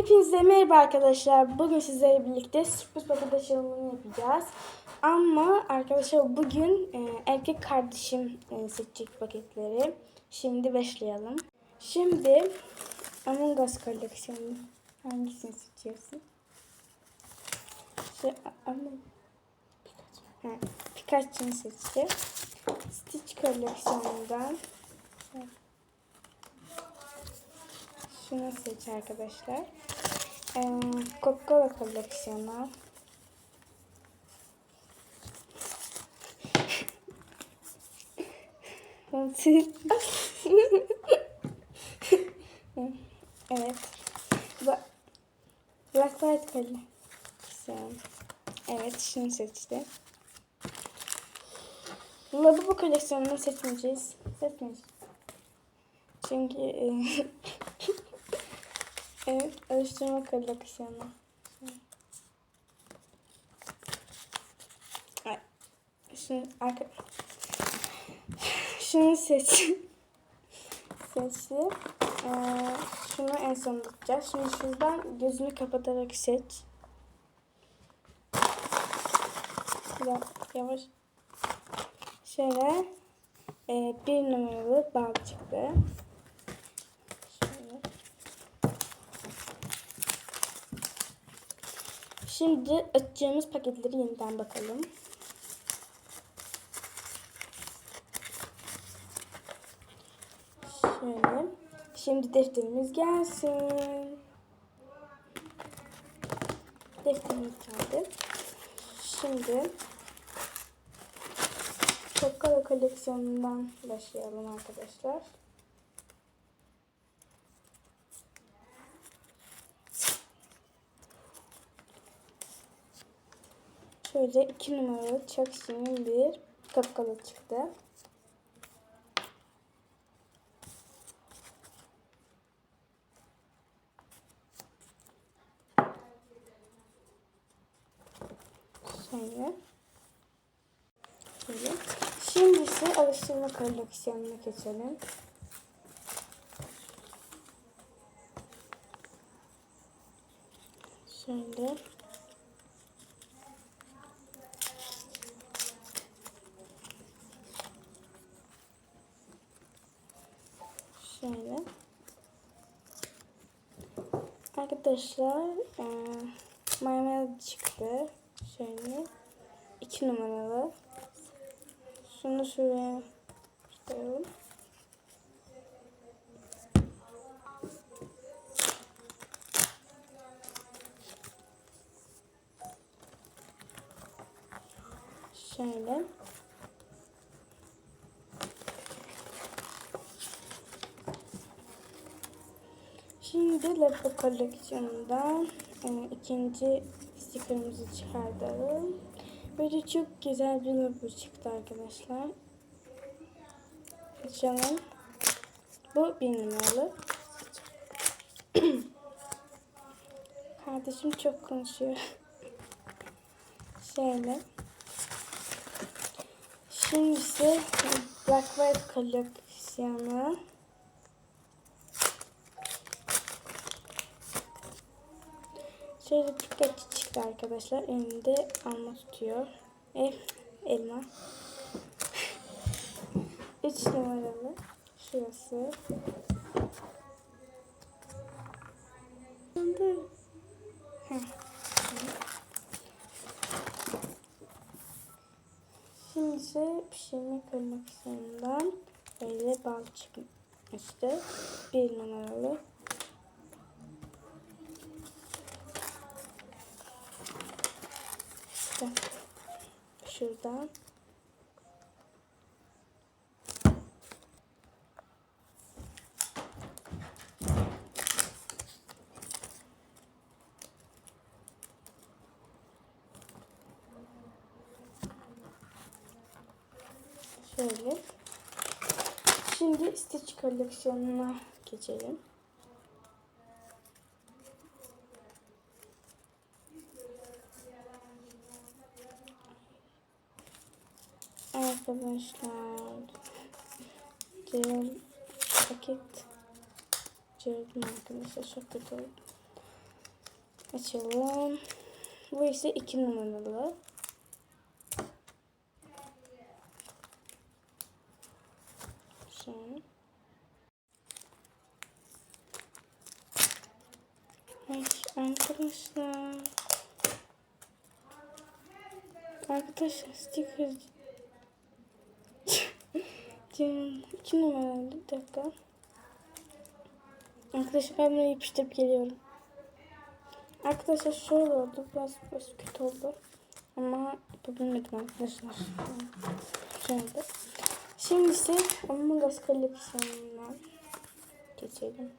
Hepinize merhaba arkadaşlar. Bugün sizlerle birlikte sürpriz paket açılımını yapacağız. Ama arkadaşlar bugün e, erkek kardeşim e, seçecek paketleri. Şimdi başlayalım. Şimdi Among Us koleksiyonu hangisini seçiyorsun? Şey, Among Ha, Pikachu'nu seçti. Stitch koleksiyonundan şunu seç arkadaşlar. Coca-Cola koleksiyonu. evet. Ba Black White koleksiyonu. Evet, şunu seçti. Lavabo koleksiyonunu seçmeyeceğiz. Seçmeyeceğiz. Çünkü e, evet alıştırma koleksiyonu. Ay, Şunu arka şunu seç. Seçti. Ee, şunu en son tutacağız. Şimdi şuradan gözünü kapatarak seç. Ya, yavaş. Şöyle e, bir numaralı bal çıktı. Şöyle. Şimdi açacağımız paketleri yeniden bakalım. Şöyle. Şimdi defterimiz gelsin. Defterimiz geldi. Şimdi Coca-Cola koleksiyonundan başlayalım arkadaşlar. Şöyle iki numaralı çok şirin bir Coca-Cola çıktı. Şöyle. Şöyle. Şimdi ise alıştırma koleksiyonuna geçelim. Şöyle. Şöyle. Arkadaşlar e, maymun çıktı. Şöyle. iki numaralı. Şunu şuraya koyalım. Şöyle. Şimdi Lego koleksiyonundan e, ikinci stikerimizi çıkartalım. Böyle çok güzel bir logo çıktı arkadaşlar. Açalım. Bu bir numaralı. Kardeşim çok konuşuyor. Şöyle. Şimdi ise Black White koleksiyonu. Şöyle Pikachu çıktı arkadaşlar. Elinde alma tutuyor. E, elma. 3 numaralı. Şurası. Şimdi ise pişirme koleksiyonundan böyle bal çıkmıştı. Bir numaralı. İşte şuradan. Şöyle. Şimdi Stitch koleksiyonuna geçelim. Arkadaşlar. Diğer paket çevirdim arkadaşlar. Çok kötü oldu. Açalım. Bu ise iki numaralı. Ay, arkadaşlar. Arkadaşlar sticker. Canım, iki numaralı. Bir dakika. Arkadaşlar ben bunu yapıştırıp geliyorum. Arkadaşlar şöyle oldu. Biraz, biraz kötü oldu. Ama yapabilmedim arkadaşlar. Şöyle. Şimdi ise Among Us koleksiyonundan geçelim.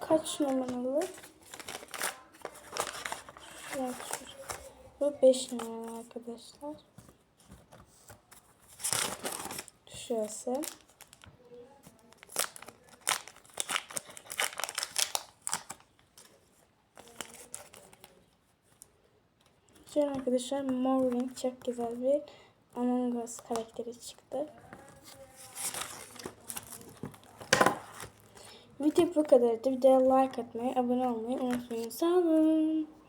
Kaç numaralı? Evet, bu 5 numaralı arkadaşlar. Şurası. Şöyle arkadaşlar Morning çok güzel bir Among Us karakteri çıktı. Video bu kadardı. Videoya like atmayı, abone olmayı unutmayın. Sağ olun.